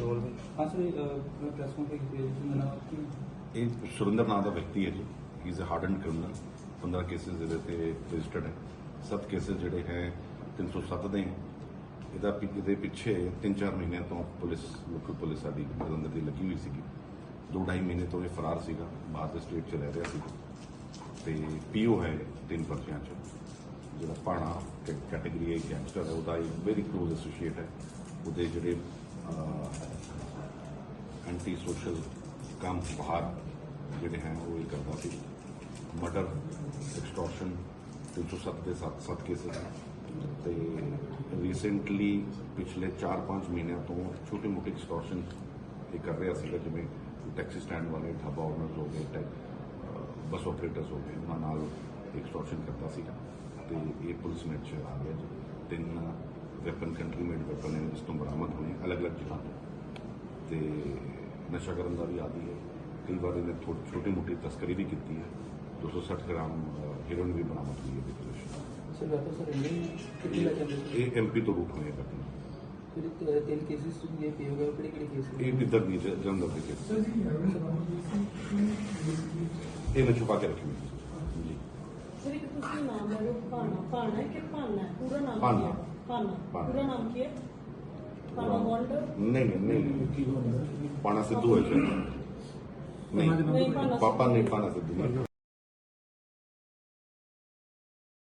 Role ਹਾਂ sir ਮੈਂ press conference ਕੀਤੀ ਸੀ ਮੇਰਾ ਨਾਮ ਕੀ ਇਹ ਸੁਰਿੰਦਰ ਨਾਂ ਦਾ ਵਿਅਕਤੀ ਹੈ ਜੀ। He is a hardened criminal 15 cases ਇਹਦੇ ਤੇ ਰਜਿਸਟਰਡ ਹੈ। ਸੱਤ ਕੇਸਿਸ ਜਿਹੜੇ ਹੈ 307 ਦੇ ਹੈ। ਇਹਦਾ ਇਹਦੇ ਪਿੱਛੇ 3-4 ਮਹੀਨਿਆਂ ਤੋਂ ਪੁਲਿਸ ਲੋਕਲ ਪੁਲਿਸ ਸਾਡੀ ਜਲੰਧਰ ਦੀ ਲੱਗੀ ਹੋਈ ਸੀਗੀ। ਦੋ ਢਾਈ ਮਹੀਨੇ ਤੋਂ ਇਹ ਫਰਾਰ ਸੀਗਾ। ਬਾਹਰ ਦੇ ਸਟੇਟ 'ਚ ਰਹਿ ਰਿਹਾ ਸੀ ਤੇ ਪੀਓ ਹੈ ਤਿੰਨ ਪਰਚਿਆਂ 'ਚ। ਜਿਹੜਾ ਪਾਣਾ ਕੈਟਾਗਰੀ ਹੈ ਗੈਂਗਸਟਰ ਹੈ ਉਹਦਾ ਇੱਕ ਵੈਰੀ ਕਲੋਜ਼ ਐਸੋਸੀਏਟ ਹੈ। ਉਹਦੇ ਜਿਹੜੇ ਐਂਟੀ ਸੋਸ਼ਲ ਕੰਮ ਬਾਹਰ ਜਿਹੜੇ ਹੈ, ਉਹ ਇਹ ਕਰਦਾ ਸੀ। ਮਰਡਰ ਐਕਸਟੋਰਸ਼ਨ 307 ਦੇ 7 7 ਕੇਸਿਸ ਤੇ ਰੀਸੈਂਟਲੀ ਪਿਛਲੇ 4-5 ਮਹੀਨਿਆਂ ਤੋਂ ਛੋਟੇ ਮੋਟੇ ਐਕਸਟੋਰਸ਼ਨ ਇਹ ਕਰ ਰਿਹਾ ਸੀਗਾ, ਜਿਵੇਂ ਟੈਕਸੀ ਸਟੈਂਡ ਵਾਲੇ, ਢਾਬਾ ਓਨਰਸ ਹੋ ਗਏ ਟੈਕ ਬੱਸ ਆਪਰੇਟਰਸ ਹੋ ਗਏ, ਉਹਨਾਂ ਨਾਲ ਐਕਸਟੋਰਸ਼ਨ ਕਰਦਾ ਸੀਗਾ। ਤੇ ਇਹ ਪੁਲਿਸ ਨੇ ਚ ਆ ਗਿਆ ਜੀ। ਵੈਪਨ ਕੰਟਰੀ ਮੇਡ ਵੈਪਨ ਹੈ ਇਸ ਤੋਂ ਬਰਾਮਦ ਹੋਏ ਅਲੱਗ-ਅਲੱਗ ਜਗ੍ਹਾ ਤੋਂ। ਤੇ ਨਸ਼ਾ ਕਰਨ ਦਾ ਵੀ ਆਦੀ ਹੈ। ਕਈ ਵਾਰ ਇਹਨੇ ਛੋਟੀ ਮੋਟੀ ਤਸਕਰੀ ਵੀ ਕੀਤੀ ਹੈ। 260 ਗ੍ਰਾਮ ਹੀਰੋਇਨ ਵੀ ਬਰਾਮਦ ਹੋਈ ਹੈ ਇਹਦੇ ਵਿੱਚ। ਸਰ ਵੈਪਨ ਸਰ ਇੰਡੀਅਨ ਕਿੱਥੇ ਲੈ ਜਾਂਦੇ ਸੀ ਇਹ ਐਮਪੀ ਤੋਂ ਰੂਟ ਹੋਏ ਇੱਕ, ਤਿੰਨ ਕੇਸਿਸ ਇਹ ਪੇ ਹੋ ਗਏ ਕਿਹੜੇ ਕਿਹੜੇ ਕੇਸ ਇਹ ਇੱਧਰ ਦੀ ਜ- ਜਲੰਧਰ ਦੇ ਕੇਸ ਇਹ ਮੈਂ ਛੁਪਾ ਕੇ ਰੱਖੀ ਹੋਈ ਸੀ। ਜੀ। ਸਰ ਇੱਕ ਤੁਸੀਂ ਨਾਮ ਲਓ ਭਾਨਾ ਹੈ ਕਿ ਹੈ? ਪੂਰਾ ਨਾਮ ਕੀ ਨਹੀਂ ਨਹੀਂ ਨਹੀਂ ਪਾਣਾ ਸਿੱਧੂ ਹੈ ਸ਼ਾਇਦ। ਨਹੀਂ